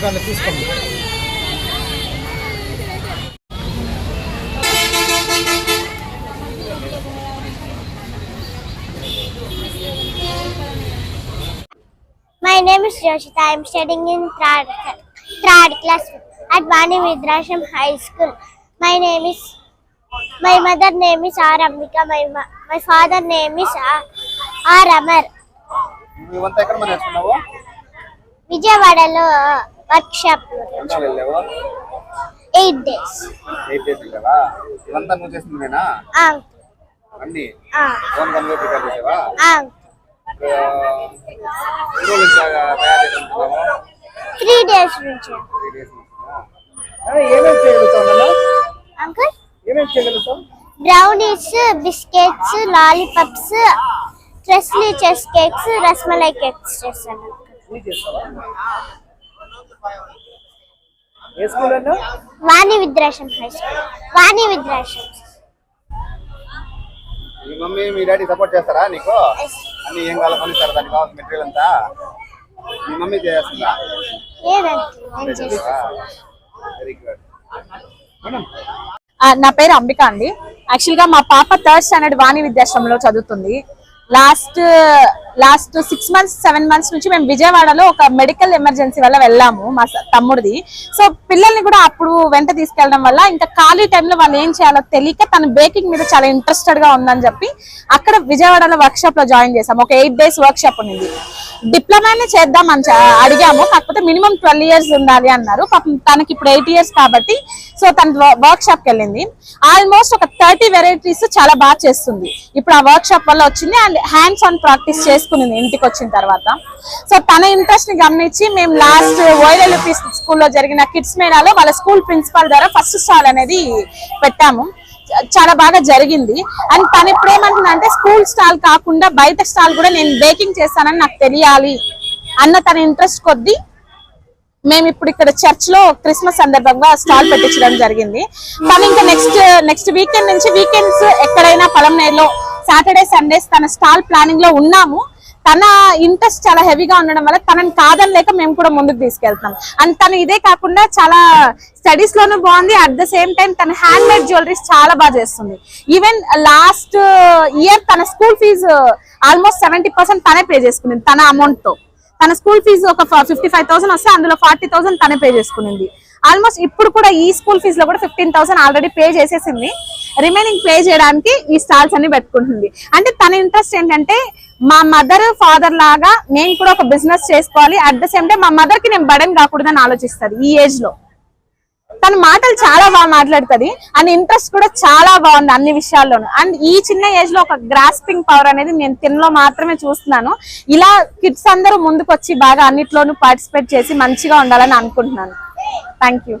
దాన్ని తీసుకోండి My name is Joshita. I am studying in third, third class at Vani Vidrasham High School. My name is my mother name is R. Ambika. My my father name is R. R. Amar. విజయవాడలో workshop ఎంత వెళ్ళావు eight days. Eight days వెళ్ళావా ఇవంతా నువ్వు చేసింది నేనా అన్ని? Phone prepare చేసావా? త్రీ డేస్ నుంచి. త్రీ డేస్ ఏమేమి చేయగలుగుతావు అంకుల్? ఏమేమి చేయగలుగుతావు brownies biscuits lollipops tres leches cakes rasmalai cakes చేస్తాను ఏ స్కూల్ అన్నా? Vani Vidyashram high school. వాణి విద్రాశం మీ మమ్మీ మీ డాడీ సపోర్ట్ చేస్తారా నీకు? అన్ని ఏం కావాలో కొనిస్తారా దానికి కావాల్సిన మెటీరియల్ అంతా? మీ మమ్మీ చేస్తుందా? వెరీ గుడ్ నా పేరు అంబిక అండి. యాక్చువల్గా మా పాప థర్డ్ స్టాండర్డ్ వాణి విద్యాశ్రమంలో చదువుతుంది. Last last six months seven months నుంచి మేము విజయవాడలో ఒక మెడికల్ ఎమర్జెన్సీ వల్ల వెళ్ళాము మా తమ్ముడిది. సో పిల్లల్ని కూడా అప్పుడు వెంట తీసుకెళ్ళడం వల్ల ఇంకా ఖాళీ టైంలో వాళ్ళు ఏం చేయాలో తెలియక తన బేకింగ్ మీద చాలా ఇంట్రెస్టెడ్గా ఉందని చెప్పి అక్కడ విజయవాడలో వర్క్ షాప్లో జాయిన్ చేసాం ఒక ఎయిట్ డేస్ వర్క్ షాప్ ఉంది డిప్లొమానే చేద్దాం అని అడిగాము. కాకపోతే మినిమం ట్వెల్వ్ ఇయర్స్ ఉండాలి అన్నారు. పాపం తనకి ఇప్పుడు ఎయిట్ ఇయర్స్ కాబట్టి సో తన వర్క్ షాప్కి వెళ్ళింది. ఆల్మోస్ట్ ఒక థర్టీ వెరైటీస్ చాలా బాగా చేస్తుంది. ఇప్పుడు ఆ వర్క్ షాప్ వల్ల వచ్చింది. అండ్ హ్యాండ్స్ ఆన్ ప్రాక్టీస్ చేసుకునింది ఇంటికి వచ్చిన తర్వాత. సో తన ఇంట్రెస్ట్ని గమనించి మేము లాస్ట్ ఓఎల్ఎల్పి స్కూల్లో జరిగిన కిడ్స్ మేళాలో వాళ్ళ స్కూల్ ప్రిన్సిపాల్ ద్వారా ఫస్ట్ స్టాల్ అనేది పెట్టాము. చాలా బాగా జరిగింది. అండ్ తను ఇప్పుడు ఏమంటుందంటే స్కూల్ స్టాల్ కాకుండా బయట స్టాల్ కూడా నేను బేకింగ్ చేస్తానని నాకు తెలియాలి అన్న తన ఇంట్రెస్ట్ కొద్దీ మేము ఇప్పుడు ఇక్కడ చర్చ్లో క్రిస్మస్ సందర్భంగా స్టాల్ పెట్టించడం జరిగింది. కానీ ఇంకా నెక్స్ట్ నెక్స్ట్ వీకెండ్ నుంచి వీకెండ్స్ ఎక్కడైనా పలంనేరులో సాటర్డే సండేస్ తన స్టాల్ ప్లానింగ్లో ఉన్నాము. తన ఇంట్రెస్ట్ చాలా హెవీగా ఉండడం వల్ల తనని కాదని లేక మేము కూడా ముందుకు తీసుకెళ్తాం అండ్ తను ఇదే కాకుండా చాలా స్టడీస్ లోనూ బాగుంది. అట్ ద సేమ్ టైం తన హ్యాండ్ మేడ్ జ్యువెలరీస్ చాలా బాగా చేస్తుంది. ఈవెన్ లాస్ట్ ఇయర్ తన school fees almost seventy percent తనే పే చేసుకుంది తన అమౌంట్తో. తన స్కూల్ ఫీజు ఒక ఫిఫ్టీ ఫైవ్ థౌసండ్ వస్తే అందులో ఫార్టీ థౌసండ్ తనే పే చేసుకునింది. ఆల్మోస్ట్ ఇప్పుడు కూడా ఈ స్కూల్ ఫీజు లో కూడా ఫిఫ్టీన్ థౌసండ్ ఆల్రెడీ పే చేసేసింది. రిమైనింగ్ పే చేయడానికి ఈ స్టాల్స్ అన్ని పెట్టుకుంటుంది. అంటే తన ఇంట్రెస్ట్ ఏంటంటే మా మదర్ ఫాదర్ లాగా నేను కూడా ఒక బిజినెస్ చేసుకోవాలి. అట్ ద సేమ్ టైం మా మదర్కి నేను బడన్ కాకూడదని ఆలోచిస్తుంది ఈ ఏజ్లో. తన మాటలు చాలా బాగా మాట్లాడుతుంది. అండ్ ఇంట్రెస్ట్ కూడా చాలా బాగుంది అన్ని విషయాల్లోనూ. అండ్ ఈ చిన్న ఏజ్లో ఒక గ్రాస్పింగ్ పవర్ అనేది నేను తినలో మాత్రమే చూస్తున్నాను. ఇలా కిడ్స్ అందరూ ముందుకు వచ్చి బాగా అన్నిట్లోనూ పార్టిసిపేట్ చేసి మంచిగా ఉండాలని అనుకుంటున్నాను. Thank you